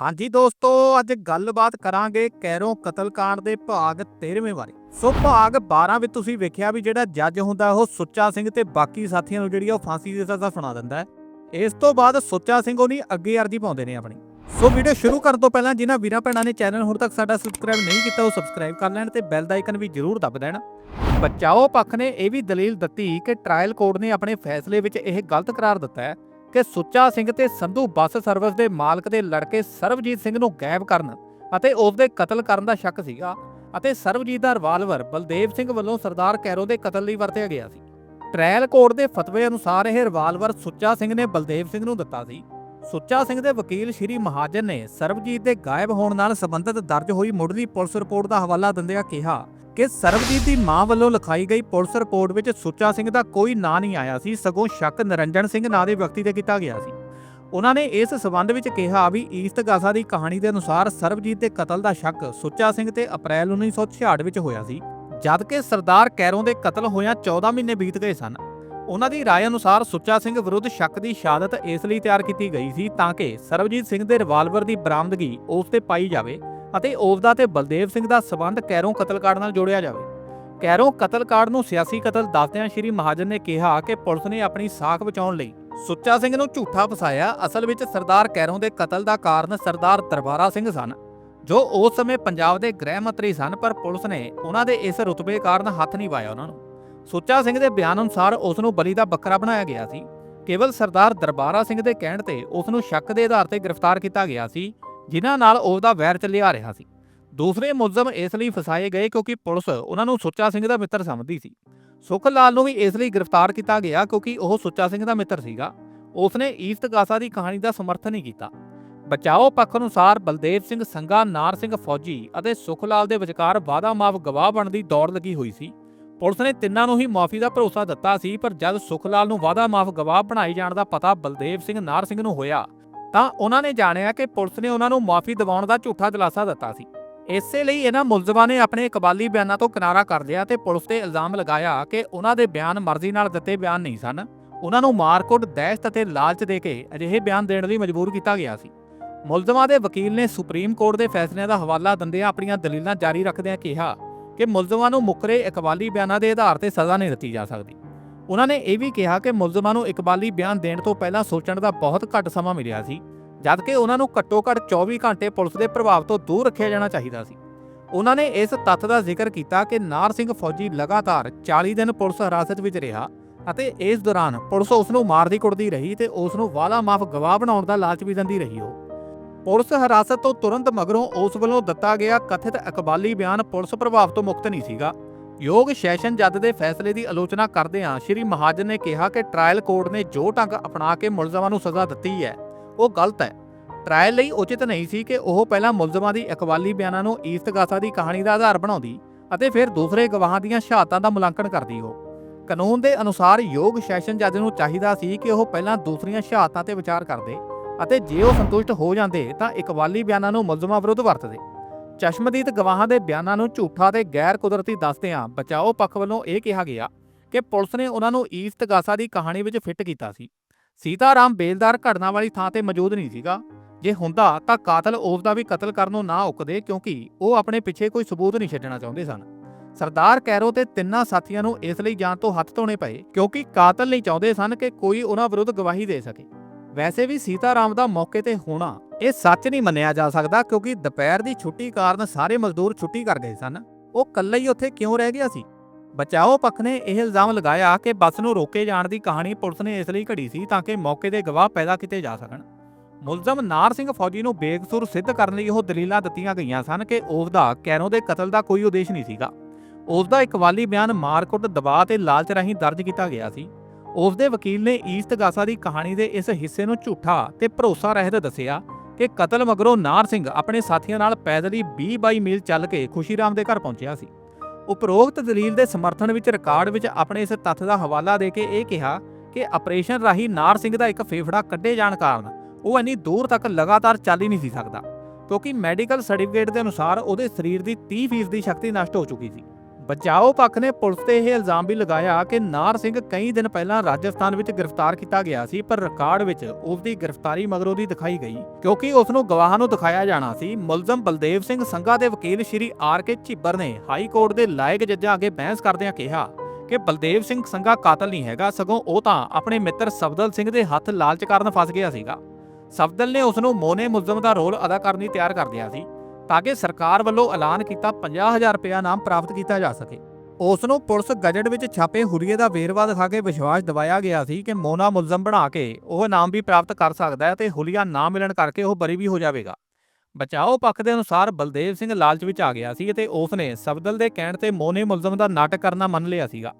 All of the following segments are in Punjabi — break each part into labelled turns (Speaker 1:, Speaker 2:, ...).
Speaker 1: ਹਾਂਜੀ ਦੋਸਤੋ, ਅੱਜ ਗੱਲਬਾਤ ਕਰਾਂਗੇ ਕੈਰੋਂ ਕਤਲकांड ਦੇ ਭਾਗ 13ਵੇਂ ਬਾਰੇ। ਸੋ ਭਾਗ 12 ਵਿੱਚ ਤੁਸੀਂ ਵੇਖਿਆ ਵੀ ਜਿਹੜਾ ਜੱਜ ਹੁੰਦਾ, ਉਹ ਸੁੱਚਾ ਸਿੰਘ ਤੇ ਬਾਕੀ ਸਾਥੀਆਂ ਨੂੰ ਜਿਹੜੀ ਆ ਉਹ ਫਾਂਸੀ ਦੀ ਸਜ਼ਾ ਸੁਣਾ ਦਿੰਦਾ ਹੈ। ਇਸ ਤੋਂ ਬਾਅਦ ਸੁੱਚਾ ਸਿੰਘ ਉਹਨੀ ਅੱਗੇ ਅਰਜੀ ਪਾਉਂਦੇ ਨੇ ਆਪਣੀ। ਸੋ ਵੀਡੀਓ ਸ਼ੁਰੂ ਕਰਨ ਤੋਂ ਪਹਿਲਾਂ ਜਿਨ੍ਹਾਂ ਵੀਰਾਂ ਭੈਣਾਂ ਨੇ ਚੈਨਲ ਹੁਣ ਤੱਕ ਸਾਡਾ ਸਬਸਕ੍ਰਾਈਬ ਨਹੀਂ ਕੀਤਾ, ਉਹ ਸਬਸਕ੍ਰਾਈਬ ਕਰ ਲੈਣ ਤੇ ਬੈਲ ਦਾ ਆਈਕਨ ਵੀ ਜ਼ਰੂਰ ਦਬ ਦੇਣ। ਬਚਾਓ ਪੱਖ ਨੇ ਇਹ ਵੀ ਦਲੀਲ ਦਿੱਤੀ ਕਿ ਟ੍ਰਾਇਲ ਕੋਰਟ ਨੇ ਆਪਣੇ ਫੈਸਲੇ ਵਿੱਚ ਇਹ ਗਲਤ ਕਰਾਰ ਦਿੱਤਾ ਹੈ। ਕਿ ਸੁੱਚਾ ਸਿੰਘ ਤੇ ਸੰਧੂ ਬੱਸ ਸਰਵਿਸ ਦੇ ਮਾਲਕ ਦੇ ਲੜਕੇ ਸਰਬਜੀਤ ਸਿੰਘ ਨੂੰ ਗਾਇਬ ਕਰਨ ਅਤੇ ਉਸ ਦੇ ਕਤਲ ਕਰਨ ਦਾ ਸ਼ੱਕ ਸੀਗਾ ਅਤੇ ਸਰਬਜੀਤ ਦਾ ਰਿਵਾਲਵਰ ਬਲਦੇਵ ਸਿੰਘ ਵੱਲੋਂ ਸਰਦਾਰ ਕੈਰੋ ਦੇ ਕਤਲ ਲਈ ਵਰਤਿਆ ਗਿਆ ਸੀ। ਟ੍ਰਾਇਲ ਕੋਰਟ ਦੇ ਫਤਵੇ ਅਨੁਸਾਰ ਇਹ ਰਿਵਾਲਵਰ ਸੁੱਚਾ ਸਿੰਘ ਨੇ ਬਲਦੇਵ ਸਿੰਘ ਨੂੰ ਦਿੱਤਾ ਸੀ। ਸੁੱਚਾ ਸਿੰਘ ਦੇ ਵਕੀਲ ਸ਼੍ਰੀ ਮਹਾਜਨ ਨੇ ਸਰਬਜੀਤ ਦੇ ਗਾਇਬ ਹੋਣ ਨਾਲ ਸੰਬੰਧਿਤ ਦਰਜ ਹੋਈ ਮੁੱਢਲੀ ਪੁਲਿਸ ਰਿਪੋਰਟ ਦਾ ਹਵਾਲਾ ਦਿੰਦਿਆਂ ਕਿਹਾ ਕਿ ਸਰਬਜੀਤ ਦੀ ਮਾਂ ਵੱਲੋਂ ਲਿਖਾਈ ਗਈ ਪੁਲਿਸ ਰਿਪੋਰਟ ਵਿੱਚ ਸੁੱਚਾ ਸਿੰਘ ਦਾ ਕੋਈ ਨਾਂ ਨਹੀਂ ਆਇਆ ਸੀ ਸਗੋਂ ਸ਼ੱਕ ਨਰਿੰਜਨ ਸਿੰਘ ਨਾਂ ਦੇ ਵਿਅਕਤੀ ਤੇ ਕੀਤਾ ਗਿਆ ਸੀ ਉਹਨਾਂ ਨੇ ਇਸ ਸਬੰਧ ਵਿੱਚ ਕਿਹਾ ਵੀ ਈਸਟ ਗਾਸਾ ਦੀ ਕਹਾਣੀ ਦੇ ਅਨੁਸਾਰ ਸਰਬਜੀਤ ਦੇ ਕਤਲ ਦਾ ਸ਼ੱਕ ਸੁੱਚਾ ਸਿੰਘ ਤੇ ਅਪ੍ਰੈਲ 1966 ਵਿੱਚ ਹੋਇਆ ਸੀ ਜਦਕਿ ਸਰਦਾਰ ਕੈਰੋਂ ਦੇ ਕਤਲ ਹੋਇਆਂ 14 ਮਹੀਨੇ ਬੀਤ ਗਏ ਸਨ ਉਹਨਾਂ ਦੀ رائے ਅਨੁਸਾਰ ਸੁੱਚਾ ਸਿੰਘ ਵਿਰੁੱਧ ਸ਼ੱਕ ਦੀ ਸ਼ਹਾਦਤ ਇਸ ਲਈ ਤਿਆਰ ਕੀਤੀ ਗਈ ਸੀ ਤਾਂ ਕਿ ਸਰਬਜੀਤ ਸਿੰਘ ਦੇ ਰਿਵਾਲਵਰ ਦੀ ਬਰਾਮਦਗੀ ਉਸ ਤੇ ਪਾਈ ਜਾਵੇ ਅਤੇ ਓਵਦਾ ਤੇ ਬਲਦੇਵ ਸਿੰਘ ਦਾ ਸਬੰਧ ਕੈਰੋਂ ਕਤਲਕਾਂਡ ਨਾਲ ਜੋੜਿਆ ਜਾਵੇ। ਕੈਰੋਂ ਕਤਲਕਾਂਡ ਨੂੰ ਸਿਆਸੀ ਕਤਲ ਦੱਸਦਿਆਂ ਸ਼੍ਰੀ ਮਹਾਜਨ ਨੇ ਕਿਹਾ ਕਿ ਪੁਲਿਸ ਨੇ ਆਪਣੀ ਸਾਖ ਬਚਾਉਣ ਲਈ ਸੁੱਚਾ ਸਿੰਘ ਨੂੰ ਝੂਠਾ ਫਸਾਇਆ। ਅਸਲ ਵਿੱਚ ਸਰਦਾਰ ਕੈਰੋਂ ਦੇ ਕਤਲ ਦਾ ਕਾਰਨ ਸਰਦਾਰ ਦਰਬਾਰਾ ਸਿੰਘ ਸਨ, ਜੋ ਉਸ ਸਮੇਂ ਪੰਜਾਬ ਦੇ ਗ੍ਰਹਿ ਮੰਤਰੀ ਸਨ, ਪਰ ਪੁਲਿਸ ਨੇ ਉਹਨਾਂ ਦੇ ਇਸ ਰੁਤਬੇ ਕਾਰਨ ਹੱਥ ਨਹੀਂ ਪਾਇਆ ਉਹਨਾਂ ਨੂੰ। ਸੁੱਚਾ ਸਿੰਘ ਦੇ ਬਿਆਨ ਅਨੁਸਾਰ ਉਸ ਨੂੰ ਬਲੀ ਦਾ ਬੱਕਰਾ ਬਣਾਇਆ ਗਿਆ ਸੀ। ਕੇਵਲ ਸਰਦਾਰ ਦਰਬਾਰਾ ਸਿੰਘ ਦੇ ਕਹਿਣ ਤੇ ਉਸ ਨੂੰ ਸ਼ੱਕ ਦੇ ਆਧਾਰ ਤੇ ਗ੍ਰਿਫਤਾਰ ਕੀਤਾ ਗਿਆ ਸੀ। ਜਿਨ੍ਹਾਂ ਨਾਲ ਉਸ ਦਾ ਵੈਰ ਚੱਲਿਆ ਰਿਹਾ ਸੀ। ਦੂਸਰੇ ਮੁਲਜ਼ਮ ਇਸ ਲਈ ਫਸਾਏ ਗਏ ਕਿਉਂਕਿ ਪੁਲਿਸ ਉਹਨਾਂ ਨੂੰ ਸੁੱਚਾ ਸਿੰਘ ਦਾ ਮਿੱਤਰ ਸਮਝਦੀ ਸੀ। ਸੁਖ ਲਾਲ ਨੂੰ ਵੀ ਇਸ ਲਈ ਗ੍ਰਿਫਤਾਰ ਕੀਤਾ ਗਿਆ ਕਿਉਂਕਿ ਉਹ ਸੁੱਚਾ ਸਿੰਘ ਦਾ ਮਿੱਤਰ ਸੀਗਾ। ਉਸਨੇ ਈਸਤ ਗਾਸਾ ਦੀ ਕਹਾਣੀ ਦਾ ਸਮਰਥਨ ਨਹੀਂ ਕੀਤਾ। ਬਚਾਓ ਪੱਖ ਅਨੁਸਾਰ ਬਲਦੇਵ ਸਿੰਘ ਸੰਗਾ ਨਾਰ ਸਿੰਘ ਫੌਜੀ ਅਤੇ ਸੁਖ ਲਾਲ ਦੇ ਵਿਚਕਾਰ ਵਾਦਾ ਮਾਫ ਗਵਾਹ ਬਣਨ ਦੀ ਦੌੜ ਲੱਗੀ ਹੋਈ ਸੀ। ਪੁਲਿਸ ਨੇ ਤਿੰਨਾਂ ਨੂੰ ਹੀ ਮਾਫੀ ਦਾ ਭਰੋਸਾ ਦਿੱਤਾ ਸੀ, ਪਰ ਜਦ ਸੁਖ ਲਾਲ ਨੂੰ ਵਾਦਾ ਮਾਫ ਗਵਾਹ ਬਣਾਏ ਜਾਣ ਦਾ ਪਤਾ ਬਲਦੇਵ ਸਿੰਘ, ਨਾਰ ਸਿੰਘ ਨੂੰ ਹੋਇਆ ਤਾਂ ਉਹਨਾਂ ਨੇ ਜਾਣਿਆ ਕਿ ਪੁਲਿਸ ਨੇ ਉਹਨਾਂ ਨੂੰ ਮਾਫੀ ਦਿਵਾਉਣ ਦਾ ਝੂਠਾ ਦਿਲਾਸਾ ਦਿੱਤਾ ਸੀ। ਇਸੇ ਲਈ ਇਹਨਾਂ ਮੁਲਜ਼ਮਾਂ ਨੇ ਆਪਣੇ ਇਕਬਾਲੀ ਬਿਆਨਾਂ ਤੋਂ ਕਿਨਾਰਾ ਕਰ ਲਿਆ ਤੇ ਪੁਲਿਸ ਤੇ ਇਲਜ਼ਾਮ ਲਗਾਇਆ ਕਿ ਉਹਨਾਂ ਦੇ ਬਿਆਨ ਮਰਜ਼ੀ ਨਾਲ ਦਿੱਤੇ ਬਿਆਨ ਨਹੀਂ ਸਨ। ਉਹਨਾਂ ਨੂੰ ਮਾਰਕੁੱਟ, ਦਹਿਸ਼ਤ ਅਤੇ ਲਾਲਚ ਦੇ ਕੇ ਅਜਿਹੇ ਬਿਆਨ ਦੇਣ ਲਈ ਮਜਬੂਰ ਕੀਤਾ ਗਿਆ ਸੀ। ਮੁਲਜ਼ਮਾਂ ਦੇ ਵਕੀਲ ਨੇ ਸੁਪਰੀਮ ਕੋਰਟ ਦੇ ਫੈਸਲਿਆਂ ਦਾ ਹਵਾਲਾ ਦਿੰਦਿਆਂ ਆਪਣੀਆਂ ਦਲੀਲਾਂ ਜਾਰੀ ਰੱਖਦਿਆਂ ਕਿਹਾ ਕਿ ਮੁਲਜ਼ਮਾਂ ਨੂੰ ਮੁਕਰੇ ਇਕਬਾਲੀ ਬਿਆਨਾਂ ਦੇ ਆਧਾਰ ਤੇ ਸਜ਼ਾ ਨਹੀਂ ਦਿੱਤੀ ਜਾ ਸਕਦੀ। ਉਹਨਾਂ ਨੇ ਇਹ ਵੀ ਕਿਹਾ ਕਿ ਮੁਲਜ਼ਮਾਂ ਨੂੰ ਇਕਬਾਲੀ ਬਿਆਨ ਦੇਣ ਤੋਂ ਪਹਿਲਾਂ ਸੋਚਣ ਦਾ ਬਹੁਤ ਘੱਟ ਸਮਾਂ ਮਿਲਿਆ ਸੀ ਜਦਕਿ ਉਹਨਾਂ ਨੂੰ ਘੱਟੋ-ਘੱਟ 24 ਘੰਟੇ ਪੁਲਿਸ ਦੇ ਪ੍ਰਭਾਵ ਤੋਂ ਦੂਰ ਰੱਖਿਆ ਜਾਣਾ ਚਾਹੀਦਾ ਸੀ। ਉਹਨਾਂ ਨੇ ਇਸ ਤੱਥ ਦਾ ਜ਼ਿਕਰ ਕੀਤਾ ਕਿ ਨਾਰ ਸਿੰਘ ਫੌਜੀ ਲਗਾਤਾਰ 40 ਦਿਨ ਪੁਲਿਸ ਹਿਰਾਸਤ ਵਿੱਚ ਰਿਹਾ ਅਤੇ ਇਸ ਦੌਰਾਨ ਪੁਲਿਸ ਉਸ ਨੂੰ ਮਾਰਦੀ ਕੁੱਟਦੀ ਰਹੀ ਤੇ ਉਸ ਨੂੰ ਵਾਲਾ ਮਾਫ ਗਵਾਹ ਬਣਾਉਣ ਦਾ ਲਾਲਚ ਵੀ ਦਿੰਦੀ ਰਹੀ ਉਹ। ਪੁਲਿਸ ਹਿਰਾਸਤ ਤੋਂ ਤੁਰੰਤ ਮਗਰੋਂ ਉਸ ਵੱਲੋਂ ਦਿੱਤਾ ਗਿਆ ਕਥਿਤ ਇਕਬਾਲੀ ਬਿਆਨ ਪੁਲਿਸ ਪ੍ਰਭਾਵ ਤੋਂ ਮੁਕਤ ਨਹੀਂ ਸੀਗਾ ਯੋਗ ਸੈਸ਼ਨ ਜੱਜ ਦੇ ਫੈਸਲੇ ਦੀ ਆਲੋਚਨਾ ਕਰਦਿਆਂ ਸ਼੍ਰੀ ਮਹਾਜਨ ਨੇ ਕਿਹਾ ਕਿ ਟ੍ਰਾਇਲ ਕੋਰਟ ਨੇ ਜੋ ਢੰਗ ਅਪਣਾ ਕੇ ਮੁਲਜ਼ਮਾਂ ਨੂੰ ਸਜ਼ਾ ਦਿੱਤੀ ਹੈ, ਉਹ ਗਲਤ ਹੈ। ਟ੍ਰਾਇਲ ਲਈ ਉਚਿਤ ਨਹੀਂ ਸੀ ਕਿ ਉਹ ਪਹਿਲਾਂ ਮੁਲਜ਼ਮਾਂ ਦੀ ਇਕਬਾਲੀ ਬਿਆਨਾਂ ਨੂੰ ਈਸਟ ਗਾਸਾ ਦੀ ਕਹਾਣੀ ਦਾ ਆਧਾਰ ਬਣਾਉਂਦੀ ਅਤੇ ਫਿਰ ਦੂਸਰੇ ਗਵਾਹਾਂ ਦੀਆਂ ਸ਼ਹਾਦਤਾਂ ਦਾ ਮੁਲਾਂਕਣ ਕਰਦੀ ਉਹ ਕਾਨੂੰਨ ਦੇ ਅਨੁਸਾਰ ਯੋਗ ਸੈਸ਼ਨ ਜੱਜ ਨੂੰ ਚਾਹੀਦਾ ਸੀ ਕਿ ਉਹ ਪਹਿਲਾਂ ਦੂਸਰੀਆਂ ਸ਼ਹਾਦਤਾਂ ਤੇ ਵਿਚਾਰ ਕਰਦੇ ਅਤੇ ਜੇ ਉਹ ਸੰਤੁਸ਼ਟ ਹੋ ਜਾਂਦੇ ਤਾਂ ਇਕਵਾਲੀ ਬਿਆਨਾਂ ਨੂੰ ਮੁਲਜ਼ਮਾਂ ਵਿਰੁੱਧ ਵਰਤਦੇ। ਚਸ਼ਮਦੀਦ ਗਵਾਹਾਂ ਦੇ ਬਿਆਨਾਂ ਨੂੰ ਝੂਠਾ ਤੇ ਗੈਰ ਕੁਦਰਤੀ ਦੱਸਦਿਆਂ ਬਚਾਓ ਪੱਖ ਵੱਲੋਂ ਇਹ ਕਿਹਾ ਗਿਆ ਕਿ ਪੁਲਿਸ ਨੇ ਉਹਨਾਂ ਨੂੰ ਈਸਟ ਗਾਸਾ ਦੀ ਕਹਾਣੀ ਵਿੱਚ ਫਿੱਟ ਕੀਤਾ ਸੀ। ਸੀਤਾਰਾਮ ਬੇਲਦਾਰ ਘਟਨਾ ਵਾਲੀ ਥਾਂ ਤੇ ਮੌਜੂਦ ਨਹੀਂ ਸੀਗਾ। ਜੇ ਹੁੰਦਾ ਤਾਂ ਕਾਤਲ ਉਸ ਦਾ ਵੀ ਕਤਲ ਕਰਨੋਂ ਨਾ ਉਕਦੇ ਕਿਉਂਕਿ ਉਹ ਆਪਣੇ ਪਿੱਛੇ ਕੋਈ ਸਬੂਤ ਨਹੀਂ ਛੱਡਣਾ ਚਾਹੁੰਦੇ ਸਨ। ਸਰਦਾਰ ਕੈਰੋ ਤੇ ਤਿੰਨਾਂ ਸਾਥੀਆਂ ਨੂੰ ਇਸ ਲਈ ਜਾਨ ਤੋਂ ਹੱਥ ਧੋਣੇ ਪਏ ਕਿਉਂਕਿ ਕਾਤਲ ਨਹੀਂ ਚਾਹੁੰਦੇ ਸਨ ਕਿ ਕੋਈ ਉਹਨਾਂ ਵਿਰੁੱਧ ਗਵਾਹੀ ਦੇ ਸਕੇ। ਵੈਸੇ ਵੀ ਸੀਤਾਰਾਮ ਦਾ ਮੌਕੇ ਤੇ ਹੋਣਾ ਇਹ ਸੱਚ ਨਹੀਂ ਮੰਨਿਆ ਜਾ ਸਕਦਾ ਕਿਉਂਕਿ ਦੁਪਹਿਰ ਦੀ ਛੁੱਟੀ ਕਾਰਨ ਸਾਰੇ ਮਜ਼ਦੂਰ ਛੁੱਟੀ ਕਰ ਗਏ ਸਨ। ਉਹ ਇਕੱਲਾ ਹੀ ਉੱਥੇ ਕਿਉਂ ਰਹਿ ਗਿਆ ਸੀ? ਬਚਾਓ ਪੱਖ ਨੇ ਇਹ ਇਲਜ਼ਾਮ ਲਗਾਇਆ ਕਿ ਬੱਸ ਨੂੰ ਰੋਕੇ ਜਾਣ ਦੀ ਕਹਾਣੀ ਪੁਲਿਸ ਨੇ ਇਸ ਲਈ ਘੜੀ ਸੀ ਤਾਂ ਕਿ ਮੌਕੇ ਦੇ ਗਵਾਹ ਪੈਦਾ ਕੀਤੇ ਜਾ ਸਕਣ। ਮੁਲਜ਼ਮ ਨਾਰ ਸਿੰਘ ਫੌਜੀ ਨੂੰ ਬੇਕਸੂਰ ਸਿੱਧ ਕਰਨ ਲਈ ਉਹ ਦਲੀਲਾਂ ਦਿੱਤੀਆਂ ਗਈਆਂ ਸਨ ਕਿ ਉਸ ਦਾ ਕੈਰੋਂ ਦੇ ਕਤਲ ਦਾ ਕੋਈ ਉਦੇਸ਼ ਨਹੀਂ ਸੀਗਾ। ਉਸ ਦਾ ਇਕਵਾਲੀ ਬਿਆਨ ਮਾਰਕੁੱਟ ਦਬਾਅ ਤੇ ਲਾਲਚ ਰਾਹੀਂ ਦਰਜ ਕੀਤਾ ਗਿਆ ਸੀ। ਉਸ ਦੇ ਵਕੀਲ ਨੇ ਈਸਟ ਗਾਸਾ ਦੀ ਕਹਾਣੀ ਦੇ ਇਸ ਹਿੱਸੇ ਨੂੰ ਝੂਠਾ ਤੇ ਭਰੋਸਾ ਰਹਿਤ ਦੱਸਿਆ ਕਿ ਕਤਲ ਮਗਰੋਂ ਨਾਰ ਸਿੰਘ ਆਪਣੇ ਸਾਥੀਆਂ ਨਾਲ ਪੈਦਲ ਹੀ 20-22 ਮੀਲ ਚੱਲ ਕੇ ਖੁਸ਼ੀਰਾਮ ਦੇ ਘਰ ਪਹੁੰਚਿਆ ਸੀ। ਉਪਰੋਕਤ ਦਲੀਲ ਦੇ ਸਮਰਥਨ ਵਿੱਚ ਰਿਕਾਰਡ ਵਿੱਚ ਆਪਣੇ ਇਸ ਤੱਥ ਦਾ ਹਵਾਲਾ ਦੇ ਕੇ ਇਹ ਕਿਹਾ ਕਿ ਆਪਰੇਸ਼ਨ ਰਾਹੀਂ ਨਾਰ ਸਿੰਘ ਦਾ ਇੱਕ ਫੇਫੜਾ ਕੱਢੇ ਜਾਣ ਕਾਰਨ ਉਹ ਇੰਨੀ ਦੂਰ ਤੱਕ ਲਗਾਤਾਰ ਚੱਲ ਹੀ ਨਹੀਂ ਸੀ ਸਕਦਾ, ਕਿਉਂਕਿ ਮੈਡੀਕਲ ਸਰਟੀਫਿਕੇਟ ਦੇ ਅਨੁਸਾਰ ਉਹਦੇ ਸਰੀਰ ਦੀ 30% ਦੀ ਸ਼ਕਤੀ ਨਸ਼ਟ ਹੋ ਚੁੱਕੀ ਸੀ। ਬਚਾਓ ਪੱਖ ਨੇ ਪੁਲਿਸ ਤੇ ਇਹ ਇਲਜ਼ਾਮ ਵੀ ਲਗਾਇਆ ਕਿ ਨਾਰ ਸਿੰਘ ਕਈ ਦਿਨ ਪਹਿਲਾਂ ਰਾਜਸਥਾਨ ਵਿੱਚ ਗ੍ਰਿਫਤਾਰ ਕੀਤਾ ਗਿਆ ਸੀ, ਪਰ ਰਿਕਾਰਡ ਵਿੱਚ ਉਸ ਦੀ ਗ੍ਰਿਫਤਾਰੀ ਮਗਰੋਂ ਦੀ ਦਿਖਾਈ ਗਈ, ਕਿਉਂਕਿ ਉਸ ਨੂੰ ਗਵਾਹਾਂ ਨੂੰ ਦਿਖਾਇਆ ਜਾਣਾ ਸੀ। ਮੁਲਜ਼ਮ ਬਲਦੇਵ ਸਿੰਘ ਸੰਘਾ ਦੇ ਵਕੀਲ ਸ਼੍ਰੀ ਆਰ ਕੇ ਝਿੱਬਰ ਨੇ ਹਾਈ ਕੋਰਟ ਦੇ ਲਾਇਕ ਜੱਜਾਂ ਅੱਗੇ ਬਹਿਸ ਕਰਦਿਆਂ ਕਿਹਾ ਕਿ ਬਲਦੇਵ ਸਿੰਘ ਸੰਘਾ ਕਾਤਲ ਨਹੀਂ ਹੈਗਾ, ਸਗੋਂ ਉਹ ਤਾਂ ਆਪਣੇ ਮਿੱਤਰ ਸਬਦਲ ਸਿੰਘ ਦੇ ਹੱਥ ਲਾਲਚ ਕਾਰਨ ਫਸ ਗਿਆ ਸੀਗਾ। ਸਬਦਲ ਨੇ ਉਸ ਨੂੰ ਮੋਨੇ ਮੁਲਜ਼ਮ ਦਾ ਰੋਲ ਅਦਾ ਕਰਨ ਲਈ ਤਿਆਰ ਕਰ ਦਿਆ ਸੀ। ਤਾਂ ਕਿ ਸਰਕਾਰ ਵੱਲੋਂ ਐਲਾਨ ਕੀਤਾ 50000 ਰੁਪਇਆ ਨਾਮ ਪ੍ਰਾਪਤ ਕੀਤਾ ਜਾ ਸਕੇ। ਉਸ ਨੂੰ ਪੁਲਿਸ ਗਜਟ ਵਿੱਚ ਛਾਪੇ ਹੁਰੀਏ ਦਾ ਵੇਰਵਾ ਦਿਖਾ ਕੇ ਵਿਸ਼ਵਾਸ ਦਿਵਾਇਆ ਗਿਆ ਸੀ ਕਿ ਮੋਨਾ ਮੁਲਜ਼ਮ ਬਣਾ ਕੇ ਉਹ ਨਾਮ ਵੀ ਪ੍ਰਾਪਤ ਕਰ ਸਕਦਾ ਹੈ ਤੇ ਹੁਲੀਆ ਨਾ ਮਿਲਣ ਕਰਕੇ ਉਹ ਬਰੀ ਵੀ ਹੋ ਜਾਵੇਗਾ। ਬਚਾਓ ਪੱਖ ਦੇ ਅਨੁਸਾਰ ਬਲਦੇਵ ਸਿੰਘ ਲਾਲਚ ਵਿੱਚ ਆ ਗਿਆ ਸੀ ਅਤੇ ਉਸ ਨੇ ਸਬਦਲ ਦੇ ਕਹਿਣ ਤੇ ਮੋਨੇ ਮੁਲਜ਼ਮ ਦਾ ਨਾਟਕ ਕਰਨਾ ਮੰਨ ਲਿਆ ਸੀਗਾ।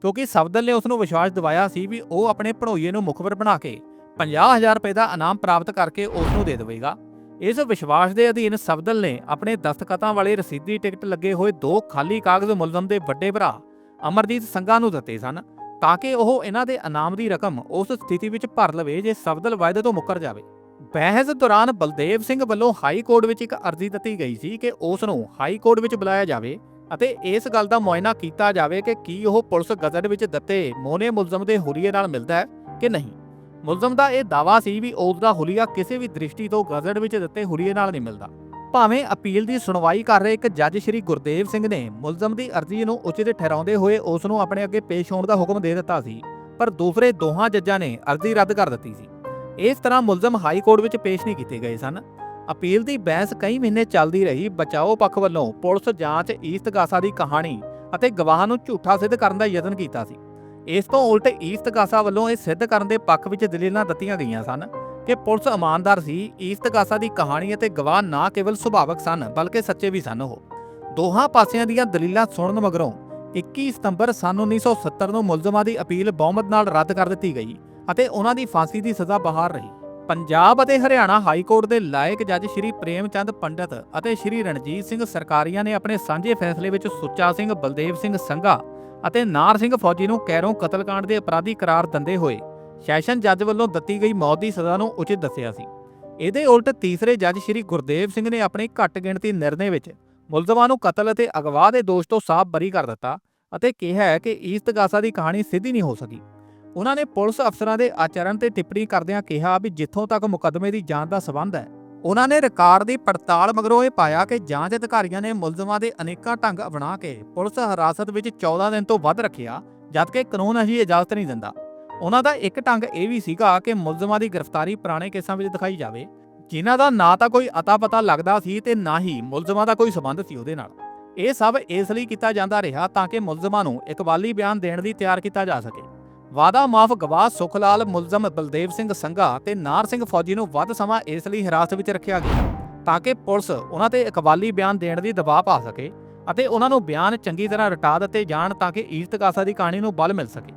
Speaker 1: ਕਿਉਂਕਿ ਸਬਦਲ ਨੇ ਉਸ ਨੂੰ ਵਿਸ਼ਵਾਸ ਦਿਵਾਇਆ ਸੀ ਵੀ ਉਹ ਆਪਣੇ ਭਣੋਈਏ ਨੂੰ ਮੁਖਬਰ ਬਣਾ ਕੇ 50000 ਰੁਪਏ ਦਾ ਇਨਾਮ ਪ੍ਰਾਪਤ ਕਰਕੇ ਉਸ ਨੂੰ ਦੇ ਦੇਵੇਗਾ। ਇਸ ਵਿਸ਼ਵਾਸ ਦੇ ਅਧੀਨ ਸਬਦਲ ਨੇ ਆਪਣੇ ਦਸਤਖਤਾਂ ਵਾਲੇ ਰਸੀਦੀ ਟਿਕਟ ਲੱਗੇ ਹੋਏ ਦੋ ਖਾਲੀ ਕਾਗਜ਼ ਮੁਲਜ਼ਮ ਦੇ ਵੱਡੇ ਭਰਾ ਅਮਰਜੀਤ ਸੰਘਾ ਨੂੰ ਦਿੱਤੇ ਸਨ ਤਾਂ ਕਿ ਉਹ ਇਹਨਾਂ ਦੇ ਇਨਾਮ ਦੀ ਰਕਮ ਉਸ ਸਥਿਤੀ ਵਿੱਚ ਭਰ ਲਵੇ ਜੇ ਸਬਦਲ ਵਾਅਦੇ ਤੋਂ ਮੁੱਕਰ ਜਾਵੇ। ਬਹਿਸ ਦੌਰਾਨ ਬਲਦੇਵ ਸਿੰਘ ਵੱਲੋਂ ਹਾਈ ਕੋਰਟ ਵਿੱਚ ਇੱਕ ਅਰਜ਼ੀ ਦਿੱਤੀ ਗਈ ਸੀ ਕਿ ਉਸ ਨੂੰ ਹਾਈ ਕੋਰਟ ਵਿੱਚ ਬੁਲਾਇਆ ਜਾਵੇ ਅਤੇ ਇਸ ਗੱਲ ਦਾ ਮੁਆਇਨਾ ਕੀਤਾ ਜਾਵੇ ਕਿ ਕੀ ਉਹ ਪੁਲਿਸ ਗਜ਼ਟ ਵਿੱਚ ਦਿੱਤੇ ਮੋਨੇ ਮੁਲਜ਼ਮ ਦੇ ਹੁਰੀਏ ਨਾਲ ਮਿਲਦਾ ਹੈ ਕਿ ਨਹੀਂ। ਮੁਲਜ਼ਮ ਦਾ ਇਹ ਦਾਵਾ ਸੀ ਵੀ ਉਸ ਦਾ ਹੁਲੀਆ ਕਿਸੇ ਵੀ ਦ੍ਰਿਸ਼ਟੀ ਤੋਂ ਗਜ਼ਟ ਵਿੱਚ ਦਿੱਤੇ ਹੁਲੀਏ ਨਾਲ ਨਹੀਂ ਮਿਲਦਾ। ਭਾਵੇਂ ਅਪੀਲ ਦੀ ਸੁਣਵਾਈ ਕਰ ਰਹੇ ਇੱਕ ਜੱਜ ਸ਼੍ਰੀ ਗੁਰਦੇਵ ਸਿੰਘ ਨੇ ਮੁਲਜ਼ਮ ਦੀ ਅਰਜ਼ੀ ਨੂੰ ਉਚਿਤ ਠਹਿਰਾਉਂਦੇ ਹੋਏ ਉਸ ਨੂੰ ਆਪਣੇ ਅੱਗੇ ਪੇਸ਼ ਹੋਣ ਦਾ ਹੁਕਮ ਦੇ ਦਿੱਤਾ ਸੀ, ਪਰ ਦੂਸਰੇ ਦੋਹਾਂ ਜੱਜਾਂ ਨੇ ਅਰਜ਼ੀ ਰੱਦ ਕਰ ਦਿੱਤੀ ਸੀ। ਇਸ ਤਰ੍ਹਾਂ ਮੁਲਜ਼ਮ ਹਾਈ ਕੋਰਟ ਵਿੱਚ ਪੇਸ਼ ਨਹੀਂ ਕੀਤੇ ਗਏ ਸਨ। ਅਪੀਲ ਦੀ ਬਹਿਸ ਕਈ ਮਹੀਨੇ ਚੱਲਦੀ ਰਹੀ, ਬਚਾਓ ਪੱਖ ਵੱਲੋਂ ਪੁਲਿਸ ਜਾਂਚ, ਈਸਤਗਾਸਾ ਦੀ ਕਹਾਣੀ ਅਤੇ ਗਵਾਹਾਂ ਨੂੰ ਝੂਠਾ ਸਿੱਧ ਕਰਨ ਦਾ ਯਤਨ ਕੀਤਾ ਸੀ। ਇਸ ਤੋਂ ਉਲਟ ਈਸਤਗਾਸਾ ਵੱਲੋਂ ਇਹ ਸਿੱਧ ਕਰਨ ਦੇ ਪੱਖ ਵਿੱਚ ਦਲੀਲਾਂ ਦਿੱਤੀਆਂ ਗਈਆਂ ਸਨ ਕਿ ਪੁਲਿਸ ਇਮਾਨਦਾਰ ਸੀ ਈਸਤਗਾਸਾ ਦੀ ਕਹਾਣੀ ਅਤੇ ਗਵਾਹ ਨਾ ਕੇਵਲ ਸੁਭਾਵਕ ਸਨ, ਬਲਕਿ ਸੱਚੇ ਵੀ ਸਨ ਉਹ। ਦੋਹਾਂ ਪਾਸਿਆਂ ਦੀਆਂ ਦਲੀਲਾਂ ਸੁਣਨ ਮਗਰੋਂ 21 ਸਤੰਬਰ ਸਨ 1970 ਨੂੰ ਮੁਲਜ਼ਮਾਂ ਦੀ ਅਪੀਲ ਬਹੁਮਤ ਨਾਲ ਰੱਦ ਕਰ ਦਿੱਤੀ ਗਈ ਅਤੇ ਉਹਨਾਂ ਦੀ ਫਾਂਸੀ ਦੀ ਸਜ਼ਾ ਬਹਾਰ ਰਹੀ। ਪੰਜਾਬ ਅਤੇ ਹਰਿਆਣਾ ਹਾਈ ਕੋਰਟ ਦੇ ਲਾਇਕ ਜੱਜ ਸ਼੍ਰੀ ਪ੍ਰੇਮ ਚੰਦ ਪੰਡਤ ਅਤੇ ਸ਼੍ਰੀ ਰਣਜੀਤ ਸਿੰਘ ਸਰਕਾਰੀਆ ਨੇ ਆਪਣੇ ਸਾਂਝੇ ਫੈਸਲੇ ਵਿੱਚ ਸੁੱਚਾ ਸਿੰਘ ਬਲਦੇਵ ਸਿੰਘ ਸੰਘਾ ਅਤੇ ਨਾਰ ਸਿੰਘ ਫੌਜੀ ਨੂੰ ਕੈਰੋਂ ਕਤਲकांड ਦੇ ਅਪਰਾਧੀ ਕਰਾਰ ਦਿੰਦੇ ਹੋਏ ਸੈਸ਼ਨ ਜੱਜ ਵੱਲੋਂ ਦਿੱਤੀ ਗਈ ਮੌਤ ਦੀ ਸਜ਼ਾ ਨੂੰ ਉਚਿਤ ਦੱਸਿਆ ਸੀ। ਇਹਦੇ ਉਲਟ ਤੀਸਰੇ ਜੱਜ ਸ਼੍ਰੀ ਗੁਰਦੇਵ ਸਿੰਘ ਨੇ ਆਪਣੀ ਘੱਟ ਗਿਣਤੀ ਨਿਰਣੇ ਵਿੱਚ ਮੁਲਜ਼ਮਾਂ ਨੂੰ ਕਤਲ ਅਤੇ ਅਗਵਾ ਦੇ ਦੋਸ਼ ਤੋਂ ਸਾਫ਼ ਬਰੀ ਕਰ ਦਿੱਤਾ ਅਤੇ ਕਿਹਾ ਹੈ ਕਿ ਈਸਤਗਾਸਾ ਦੀ ਕਹਾਣੀ ਸਿੱਧੀ ਨਹੀਂ ਹੋ ਸਕੀ। ਉਹਨਾਂ ਨੇ ਪੁਲਿਸ ਅਫਸਰਾਂ ਦੇ ਆਚਰਣ ਤੇ ਟਿੱਪਣੀ ਕਰਦਿਆਂ ਕਿਹਾ ਵੀ ਜਿੱਥੋਂ ਤੱਕ ਮੁਕੱਦਮੇ ਦੀ ਜਾਂਚ ਦਾ ਸਬੰਧ ਹੈ ਉਹਨਾਂ ਨੇ ਰਿਕਾਰਡ ਦੀ ਪੜਤਾਲ ਮਗਰੋਂ ਇਹ ਪਾਇਆ ਕਿ ਜਾਂਚ ਅਧਿਕਾਰੀਆਂ ਨੇ ਮੁਲਜ਼ਮਾਂ ਦੇ ਅਨੇਕਾਂ ਢੰਗ ਅਪਣਾ ਕੇ ਪੁਲਿਸ ਹਿਰਾਸਤ ਵਿੱਚ 14 ਦਿਨ ਤੋਂ ਵੱਧ ਰੱਖਿਆ, ਜਦਕਿ ਕਾਨੂੰਨ ਅਜਿਹੀ ਇਜਾਜ਼ਤ ਨਹੀਂ ਦਿੰਦਾ। ਉਹਨਾਂ ਦਾ ਇੱਕ ਢੰਗ ਇਹ ਵੀ ਸੀਗਾ ਕਿ ਮੁਲਜ਼ਮਾਂ ਦੀ ਗ੍ਰਿਫਤਾਰੀ ਪੁਰਾਣੇ ਕੇਸਾਂ ਵਿੱਚ ਦਿਖਾਈ ਜਾਵੇ, ਜਿਨ੍ਹਾਂ ਦਾ ਨਾ ਤਾਂ ਕੋਈ ਅਤਾ ਪਤਾ ਲੱਗਦਾ ਸੀ ਤੇ ਨਾ ਹੀ ਮੁਲਜ਼ਮਾਂ ਦਾ ਕੋਈ ਸਬੰਧ ਸੀ ਉਹਦੇ ਨਾਲ। ਇਹ ਸਭ ਇਸ ਲਈ ਕੀਤਾ ਜਾਂਦਾ ਰਿਹਾ ਤਾਂ ਕਿ ਮੁਲਜ਼ਮਾਂ ਨੂੰ ਇਕਬਾਲੀ ਬਿਆਨ ਦੇਣ ਲਈ ਤਿਆਰ ਕੀਤਾ ਜਾ ਸਕੇ। ਵਾਦਾ ਮਾਫ ਗਵਾਹ ਸੁਖਲਾਲ, ਮੁਲਜ਼ਮ ਬਲਦੇਵ ਸਿੰਘ ਸੰਘਾ ਤੇ ਨਾਰ ਸਿੰਘ ਫੌਜੀ ਨੂੰ ਵੱਧ ਸਮਾਂ ਇਸ ਲਈ ਹਿਰਾਸਤ ਵਿੱਚ ਰੱਖਿਆ ਗਿਆ ਤਾਂ ਕਿ ਪੁਲਿਸ ਉਹਨਾਂ ਤੇ ਇਕਬਾਲੀ ਬਿਆਨ ਦੇਣ ਦੀ ਦਬਾਅ ਪਾ ਸਕੇ ਅਤੇ ਉਹਨਾਂ ਨੂੰ ਬਿਆਨ ਚੰਗੀ ਤਰ੍ਹਾਂ ਰਟਾ ਦਿੱਤੇ ਜਾਣ ਤਾਂ ਕਿ ਈਸਤਗਾਸਾ ਦੀ ਕਹਾਣੀ ਨੂੰ ਬਲ ਮਿਲ ਸਕੇ।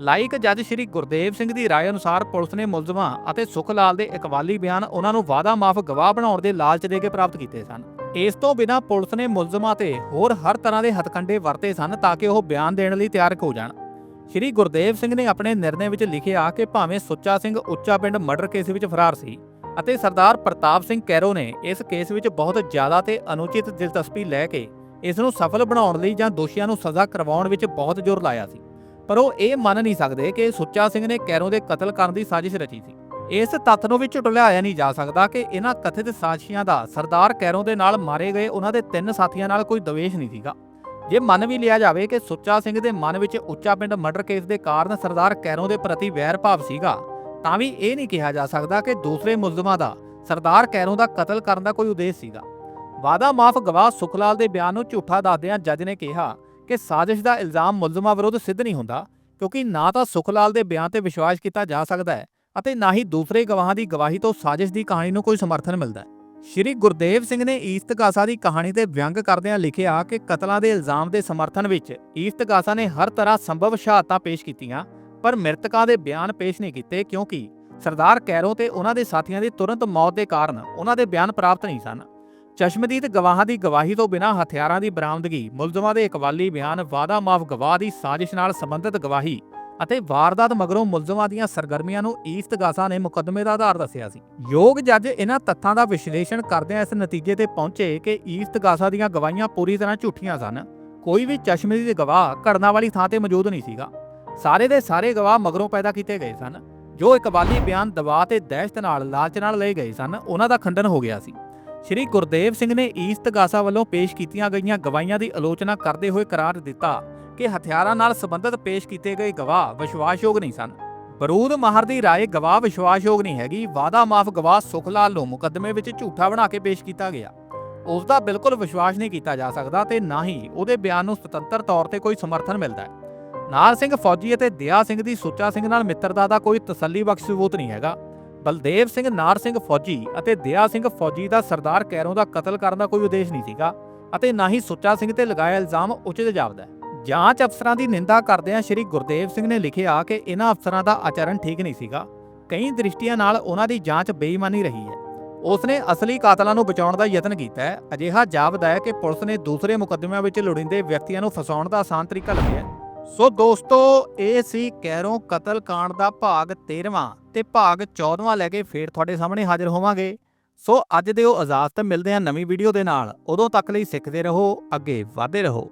Speaker 1: ਲਾਇਕ ਜੱਜ ਸ਼੍ਰੀ ਗੁਰਦੇਵ ਸਿੰਘ ਦੀ ਰਾਏ ਅਨੁਸਾਰ ਪੁਲਿਸ ਨੇ ਮੁਲਜ਼ਮਾਂ ਅਤੇ ਸੁਖਲਾਲ ਦੇ ਇਕਵਾਲੀ ਬਿਆਨ ਉਹਨਾਂ ਨੂੰ ਵਾਦਾ ਮਾਫ ਗਵਾਹ ਬਣਾਉਣ ਦੇ ਲਾਲਚ ਦੇ ਕੇ ਪ੍ਰਾਪਤ ਕੀਤੇ ਸਨ। ਇਸ ਤੋਂ ਬਿਨਾਂ ਪੁਲਿਸ ਨੇ ਮੁਲਜ਼ਮਾਂ ਤੇ ਹੋਰ ਹਰ ਤਰ੍ਹਾਂ ਦੇ ਹਥਕੰਡੇ ਵਰਤੇ ਸਨ ਤਾਂ ਕਿ ਉਹ ਬਿਆਨ ਦੇਣ ਲਈ ਤਿਆਰ ਹੋ ਜਾਣ। ਸ਼੍ਰੀ ਗੁਰਦੇਵ ਸਿੰਘ ਨੇ ਆਪਣੇ ਨਿਰਣੇ ਵਿੱਚ ਲਿਖਿਆ ਕਿ ਭਾਵੇਂ ਸੁੱਚਾ ਸਿੰਘ ਉੱਚਾ ਪਿੰਡ ਮਰਡਰ ਕੇਸ ਵਿੱਚ ਫਰਾਰ ਸੀ ਅਤੇ ਸਰਦਾਰ ਪ੍ਰਤਾਪ ਸਿੰਘ ਕੈਰੋ ਨੇ ਇਸ ਕੇਸ ਵਿੱਚ ਬਹੁਤ ਜ਼ਿਆਦਾ ਤੇ ਅਨੁਚਿਤ ਦਿਲਚਸਪੀ ਲੈ ਕੇ ਇਸ ਨੂੰ ਸਫਲ ਬਣਾਉਣ ਲਈ ਜਾਂ ਦੋਸ਼ੀਆਂ ਨੂੰ ਸਜ਼ਾ ਕਰਵਾਉਣ ਵਿੱਚ ਬਹੁਤ ਜ਼ੋਰ ਲਾਇਆ ਸੀ। ਪਰ ਉਹ ਇਹ ਮੰਨ ਨਹੀਂ ਸਕਦੇ ਕਿ ਸੁੱਚਾ ਸਿੰਘ ਨੇ ਕੈਰੋ ਦੇ ਕਤਲ ਕਰਨ ਦੀ ਸਾਜ਼ਿਸ਼ ਰਚੀ ਸੀ। ਇਸ ਤੱਥ ਨੂੰ ਵੀ ਝੁਟਲਾਇਆ ਨਹੀਂ ਜਾ ਸਕਦਾ ਕਿ ਇਹਨਾਂ ਕਥਿਤ ਸਾਜ਼ਿਸ਼ਾਂ ਦਾ ਸਰਦਾਰ ਕੈਰੋ ਦੇ ਨਾਲ ਮਾਰੇ ਗਏ ਉਹਨਾਂ ਦੇ ਤਿੰਨ ਸਾਥੀਆਂ ਨਾਲ ਕੋਈ ਦਵੇਸ਼ ਨਹੀਂ ਸੀਗਾ। ਜੇ ਮੰਨ ਵੀ ਲਿਆ ਜਾਵੇ ਕਿ ਸੁੱਚਾ ਸਿੰਘ ਦੇ ਮਨ ਵਿੱਚ ਉੱਚਾ ਪਿੰਡ ਮਰਡਰ ਕੇਸ ਦੇ ਕਾਰਨ ਸਰਦਾਰ ਕੈਰੋਂ ਦੇ ਪ੍ਰਤੀ ਵੈਰ ਭਾਵ ਸੀਗਾ, ਤਾਂ ਵੀ ਇਹ ਨਹੀਂ ਕਿਹਾ ਜਾ ਸਕਦਾ ਕਿ ਦੂਸਰੇ ਮੁਲਜ਼ਮਾਂ ਦਾ, ਸਰਦਾਰ ਕੈਰੋਂ ਦਾ ਕਤਲ ਕਰਨ ਦਾ ਕੋਈ ਉਦੇਸ਼ ਸੀਗਾ। ਵਾਦਾ ਮਾਫ ਗਵਾਹ ਸੁਖਲਾਲ ਦੇ ਬਿਆਨ ਨੂੰ ਝੂਠਾ ਦੱਸਦਿਆਂ ਜੱਜ ਨੇ ਕਿਹਾ ਕਿ ਸਾਜ਼ਿਸ਼ ਦਾ ਇਲਜ਼ਾਮ ਮੁਲਜ਼ਮਾਂ ਵਿਰੁੱਧ ਸਿੱਧ ਨਹੀਂ ਹੁੰਦਾ, ਕਿਉਂਕਿ ਨਾ ਤਾਂ ਸੁਖਲਾਲ ਦੇ ਬਿਆਨ ਤੇ ਵਿਸ਼ਵਾਸ ਕੀਤਾ ਜਾ ਸਕਦਾ ਹੈ ਅਤੇ ਨਾ ਹੀ ਦੂਸਰੇ ਗਵਾਹਾਂ ਦੀ ਗਵਾਹੀ ਤੋਂ ਸਾਜ਼ਿਸ਼ ਦੀ ਕਹਾਣੀ ਨੂੰ ਕੋਈ ਸਮਰਥਨ ਮਿਲਦਾ ਹੈ। ਸ਼੍ਰੀ ਗੁਰਦੇਵ ਸਿੰਘ ਨੇ ਈਸਤਗਾਸਾ ਦੀ ਕਹਾਣੀ ਤੇ ਵਿਅੰਗ ਕਰਦਿਆਂ ਲਿਖਿਆ ਕਿ ਕਤਲਾਂ ਦੇ ਇਲਜ਼ਾਮ ਦੇ ਸਮਰਥਨ ਵਿੱਚ ਈਸਤਗਾਸਾ ਨੇ ਹਰ ਤਰ੍ਹਾਂ ਸੰਭਵ ਸ਼ਹਾਦਤਾਂ ਪੇਸ਼ ਕੀਤੀਆਂ, ਪਰ ਮ੍ਰਿਤਕਾਂ ਦੇ ਬਿਆਨ ਪੇਸ਼ ਨਹੀਂ ਕੀਤੇ ਕਿਉਂਕਿ ਸਰਦਾਰ ਕੈਰੋ ਤੇ ਉਹਨਾਂ ਦੇ ਸਾਥੀਆਂ ਦੀ ਤੁਰੰਤ ਮੌਤ ਦੇ ਕਾਰਨ ਉਹਨਾਂ ਦੇ ਬਿਆਨ ਪ੍ਰਾਪਤ ਨਹੀਂ ਸਨ। ਚਸ਼ਮਦੀਦ ਗਵਾਹਾਂ ਦੀ ਗਵਾਹੀ ਤੋਂ ਬਿਨਾਂ ਹਥਿਆਰਾਂ ਦੀ ਬਰਾਮਦਗੀ, ਮੁਲਜ਼ਮਾਂ ਦੇ ਇਕਵਾਲੀ ਬਿਆਨ ਵਾਦਾ ਮਾਫ ਗਵਾਹ ਦੀ ਸਾਜ਼ਿਸ਼ ਨਾਲ ਸੰਬੰਧਿਤ ਗਵਾਹੀ ਅਤੇ ਵਾਰਦਾਤ ਮਗਰੋਂ ਮੁਲਜ਼ਮਾਂ ਦੀਆਂ ਸਰਗਰਮੀਆਂ ਨੂੰ ਈਸਤਗਾਸਾ ਨੇ ਮੁਕੱਦਮੇ ਦਾ ਆਧਾਰ ਦੱਸਿਆ ਸੀ। ਯੋਗ ਜੱਜ ਇਹਨਾਂ ਤੱਥਾਂ ਦਾ ਵਿਸ਼ਲੇਸ਼ਣ ਕਰਦਿਆਂ ਇਸ ਨਤੀਜੇ ਤੇ ਪਹੁੰਚੇ ਕਿ ਈਸਤਗਾਸਾ ਦੀਆਂ ਗਵਾਹੀਆਂ ਪੂਰੀ ਤਰ੍ਹਾਂ ਝੂਠੀਆਂ ਸਨ। ਕੋਈ ਵੀ ਚਸ਼ਮੇ ਦੀ ਗਵਾਹ ਘਟਨਾ ਵਾਲੀ ਥਾਂ ਤੇ ਮੌਜੂਦ ਨਹੀਂ ਸੀਗਾ। ਸਾਰੇ ਦੇ ਸਾਰੇ ਗਵਾਹ ਮਗਰੋਂ ਪੈਦਾ ਕੀਤੇ ਗਏ ਸਨ। ਜੋ ਇਕਬਾਲੀ ਬਿਆਨ ਦਬਾਅ ਤੇ ਦਹਿਸ਼ਤ ਨਾਲ ਲਾਲਚ ਨਾਲ ਲਏ ਗਏ ਸਨ ਉਹਨਾਂ ਦਾ ਖੰਡਨ ਹੋ ਗਿਆ ਸੀ। ਸ਼੍ਰੀ ਗੁਰਦੇਵ ਸਿੰਘ ਨੇ ਈਸਤ ਗਾਸਾ ਵੱਲੋਂ ਪੇਸ਼ ਕੀਤੀਆਂ ਗਈਆਂ ਗਵਾਹੀਆਂ ਦੀ ਆਲੋਚਨਾ ਕਰਦੇ ਹੋਏ ਕਰਾਰ ਦਿੱਤਾ ਕਿ ਹਥਿਆਰਾਂ ਨਾਲ ਸੰਬੰਧਿਤ ਪੇਸ਼ ਕੀਤੇ ਗਏ ਗਵਾਹ ਵਿਸ਼ਵਾਸਯੋਗ ਨਹੀਂ ਸਨ। ਬਰੂਦ ਮਾਹਰ ਦੀ ਰਾਏ ਗਵਾਹ ਵਿਸ਼ਵਾਸਯੋਗ ਨਹੀਂ ਹੈਗੀ ਵਾਦਾ ਮਾਫ ਗਵਾਹ ਸੁਖਲਾਲ ਨੂੰ ਮੁਕੱਦਮੇ ਵਿੱਚ ਝੂਠਾ ਬਣਾ ਕੇ ਪੇਸ਼ ਕੀਤਾ ਗਿਆ। ਉਸ ਦਾ ਬਿਲਕੁਲ ਵਿਸ਼ਵਾਸ ਨਹੀਂ ਕੀਤਾ ਜਾ ਸਕਦਾ ਤੇ ਨਾ ਹੀ ਉਹਦੇ ਬਿਆਨ ਨੂੰ ਸੁਤੰਤਰ ਤੌਰ ਤੇ ਕੋਈ ਸਮਰਥਨ ਮਿਲਦਾ ਹੈ। ਨਾਰ ਸਿੰਘ ਫੌਜੀ ਅਤੇ ਦਿਆ ਸਿੰਘ ਦੀ ਸੁੱਚਾ ਸਿੰਘ ਨਾਲ ਮਿੱਤਰਤਾ ਦਾ ਕੋਈ ਤਸੱਲੀ ਬਖਸ਼ ਸਬੂਤ ਨਹੀਂ ਹੈਗਾ। ਬਲਦੇਵ ਸਿੰਘ, ਨਾਰ ਸਿੰਘ ਫੌਜੀ ਅਤੇ ਦਿਆ ਸਿੰਘ ਫੌਜੀ ਦਾ ਸਰਦਾਰ ਕੈਰੋਂ ਦਾ ਕਤਲ ਕਰਨ ਦਾ ਕੋਈ ਉਦੇਸ਼ ਨਹੀਂ ਸੀਗਾ ਅਤੇ ਨਾ ਹੀ ਸੁੱਚਾ ਸਿੰਘ ਤੇ ਲਗਾਇਆ ਇਲਜ਼ਾਮ ਉਚਿਤ ਜਾਪਦਾ ਹੈ। ਜਾਂਚ ਅਫਸਰਾਂ ਦੀ ਨਿੰਦਾ ਕਰਦਿਆਂ ਸ਼੍ਰੀ ਗੁਰਦੇਵ ਸਿੰਘ ਨੇ ਲਿਖਿਆ ਕਿ ਇਹਨਾਂ ਅਫਸਰਾਂ ਦਾ ਆਚਰਣ ਠੀਕ ਨਹੀਂ ਸੀਗਾ। ਕਈ ਦ੍ਰਿਸ਼ਟੀਆਂ ਨਾਲ ਉਹਨਾਂ ਦੀ ਜਾਂਚ ਬੇਈਮਾਨੀ ਰਹੀ ਹੈ। ਉਸਨੇ ਅਸਲੀ ਕਾਤਲਾਂ ਨੂੰ ਬਚਾਉਣ ਦਾ ਯਤਨ ਕੀਤਾ ਹੈ। ਅਜਿਹਾ ਜਾਪਦਾ ਹੈ ਕਿ ਪੁਲਿਸ ਨੇ ਦੂਸਰੇ ਮੁਕੱਦਮਿਆਂ ਵਿੱਚ ਲੋੜੀਂਦੇ ਵਿਅਕਤੀਆਂ ਨੂੰ ਫਸਾਉਣ ਦਾ ਆਸਾਨ ਤਰੀਕਾ ਲੱਭਿਆ ਸੋ ਦੋਸਤੋ, ਇਹ ਸੀ ਕੈਰੋਂ ਕਤਲ ਕਾਂਡ ਦਾ ਭਾਗ 13ਵਾਂ ਤੇ ਭਾਗ 14ਵਾਂ ਲੈ ਕੇ ਫੇਰ ਤੁਹਾਡੇ ਸਾਹਮਣੇ ਹਾਜ਼ਰ ਹੋਵਾਂਗੇ। ਸੋ ਅੱਜ ਦਿਓ ਇਜਾਜ਼ਤ ਮਿਲਦੇ ਹਾਂ ਨਵੀਂ ਵੀਡੀਓ ਦੇ ਨਾਲ। ਉਦੋਂ ਤੱਕ ਲਈ ਸਿੱਖਦੇ ਰਹੋ, ਅੱਗੇ ਵਧਦੇ ਰਹੋ।